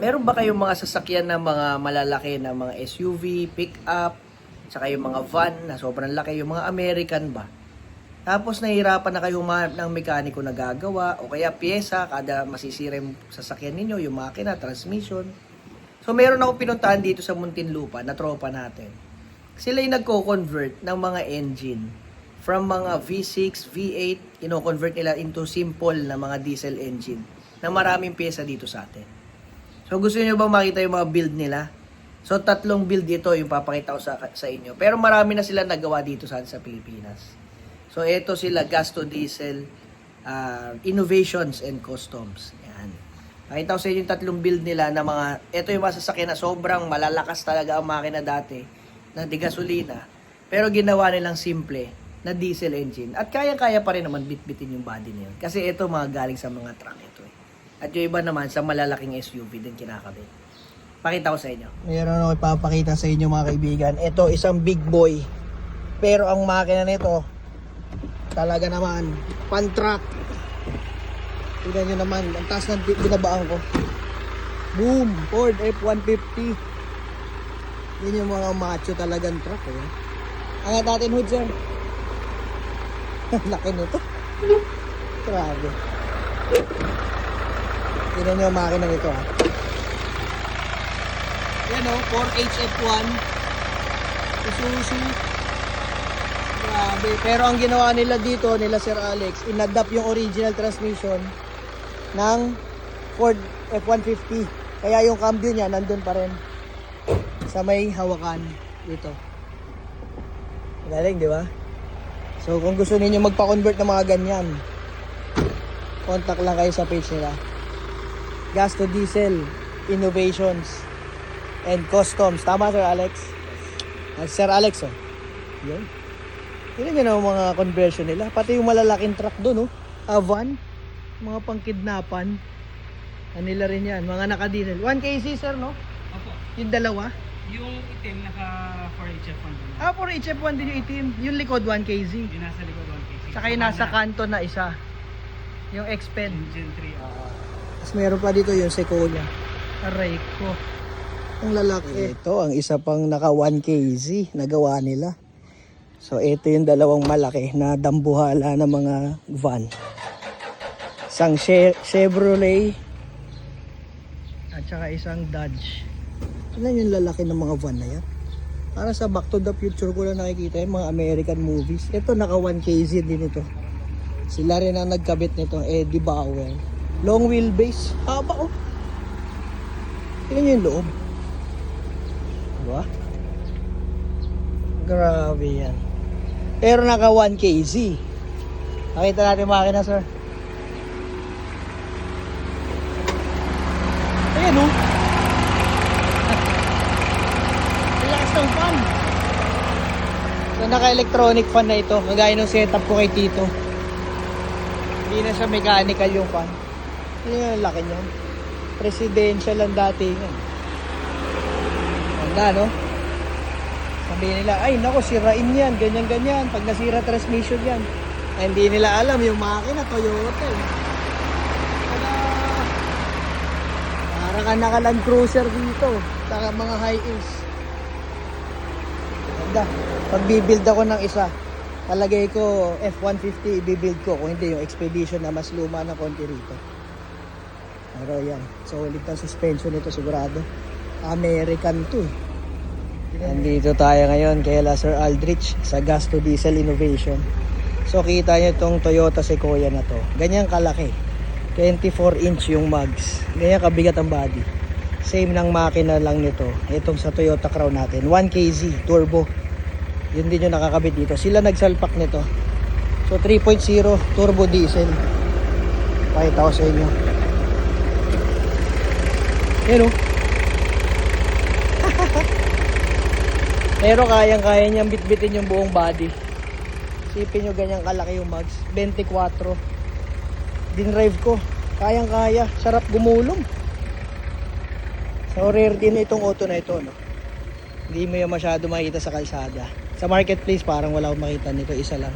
Meron ba kayong mga sasakyan na mga malalaki na mga SUV, pick-up, saka yung mga van na sobrang laki, yung mga American ba? Tapos nahihirapan na kayo humanap ng mekaniko na gagawa o kaya pyesa kada masisira yung sasakyan ninyo, yung makina, transmission. So meron ako pinuntahan dito sa Muntinlupa na tropa natin. Sila yung nagko-convert ng mga engine from mga V6, V8, ino-convert nila into simple na mga diesel engine na maraming pyesa dito sa atin. So gusto niyo bang makita yung mga build nila? So tatlong build ito yung papakita ko sa, sa inyo. Pero marami na sila nagawa dito sa, sa Pilipinas. So ito sila Gasto Diesel ah, Innovations and Customs. Yan. Pakita ko sa inyo yung tatlong build nila na mga, ito yung masasakyan na sobrang malalakas talaga ang makina dati na di gasolina. Pero ginawa nilang simple na diesel engine. At kaya-kaya pa rin naman bitbitin yung body niya. Kasi ito mga galing sa mga truck ito eh. At yung iba naman sa malalaking SUV din kinakabit. Pakita ko sa inyo. Meron ako ipapakita sa inyo mga kaibigan. Ito isang big boy. Pero ang makina nito talaga naman pan truck. Tignan nyo naman, ang taas ng binabaan ko. Boom! Ford F-150. Yun yung mga macho talagang truck eh. Angat natin hood sir. Laki nito. Grabe. Tignan nyo ang makina nito ha. Yan o, 4HF1. Isuzu. Grabe. Pero ang ginawa nila dito, nila Sir Alex, inadapt yung original transmission ng Ford F-150. Kaya yung cambio niya nandun pa rin sa may hawakan dito. Galing, di ba? So kung gusto niyo magpa-convert ng mga ganyan, contact lang kayo sa page nila. Gasto Diesel Innovations and Customs. Tama, Sir Alex? Ah, Sir Alex, oh. Yun. Tignan nyo na yung mga conversion nila. Pati yung malalaking truck doon, oh. Avan. Mga pangkidnapan. Ano nila rin yan. Mga nakadinel. 1KC, sir, no? Opo. Yung dalawa. Yung itim naka 4HF1 doon. Ah, for HF1 din yung itim. Yung likod, 1KZ. Yung nasa likod 1KC. Tsaka yung nasa kanto na isa. Yung X-Pen. Engine 3. Oh. Tapos meron pa dito yung Sequoia. Aray ko. Ang lalaki. Ito, ang isa pang naka 1kg nagawa nila. So, ito yung dalawang malaki na dambuhala ng mga van. Isang Che- Chevrolet at saka isang Dodge. Tignan yung lalaki ng mga van na yan. Para sa Back to the Future ko lang nakikita yung mga American movies. Ito, naka 1kg din ito. Sila rin ang nagkabit nito, Eddie Bauer. Long wheelbase. Haba oh. Tingnan nyo yung loob. Diba? Grabe yan. Pero naka 1 kg. Nakita natin yung makina, sir. Ayan oh. Relax fan. So naka-electronic fan na ito. Kagaya ng setup ko kay Tito. Hindi na siya mechanical yung fan. Ano yung laki niyan? Presidential lang dati. Ganda, no? Sabihin nila, ay nako, sirain yan, ganyan-ganyan. Pag nasira transmission yan. Ay, hindi nila alam yung makina, Toyota eh. Wala. Para ka naka-Land Cruiser dito. Saka mga high-ace. Ganda. Pag bibuild ako ng isa, palagay ko F-150 i-build ko. Kung hindi, yung Expedition na mas luma na konti rito. Pero yan, solid ang suspension nito sigurado. American to eh. Nandito tayo ngayon kay La Aldrich sa Gasto Diesel Innovation. So kita nyo itong Toyota Sequoia na to. Ganyan kalaki. 24 inch yung mags. Ganyan kabigat ang body. Same ng makina lang nito. Itong sa Toyota Crown natin. 1kg turbo. Yun din yung nakakabit dito. Sila nagsalpak nito. So 3.0 turbo diesel. Pakita ko sa inyo. Yan oh. Pero kayang-kaya niyang bitbitin yung buong body. Sipin nyo ganyan kalaki yung mags. 24. Dinrive ko. Kayang-kaya. Sarap gumulong. So rare din itong auto na ito. No? Hindi mo yung masyado makita sa kalsada. Sa marketplace parang wala akong makita nito. Isa lang.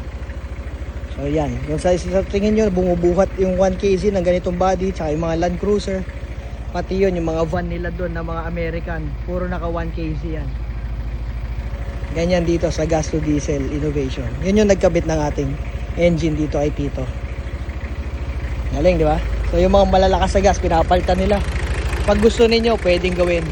So yan. Yung sa, sa tingin nyo bumubuhat yung 1kg ng ganitong body. Tsaka yung mga Land Cruiser. Pati yun, yung mga van nila doon na mga American. Puro naka 1kc yan. Ganyan dito sa gas to diesel innovation. Yun yung nagkabit ng ating engine dito kay Tito. Galing, di ba? So yung mga malalakas sa gas, pinapalitan nila. Pag gusto ninyo, pwedeng gawin.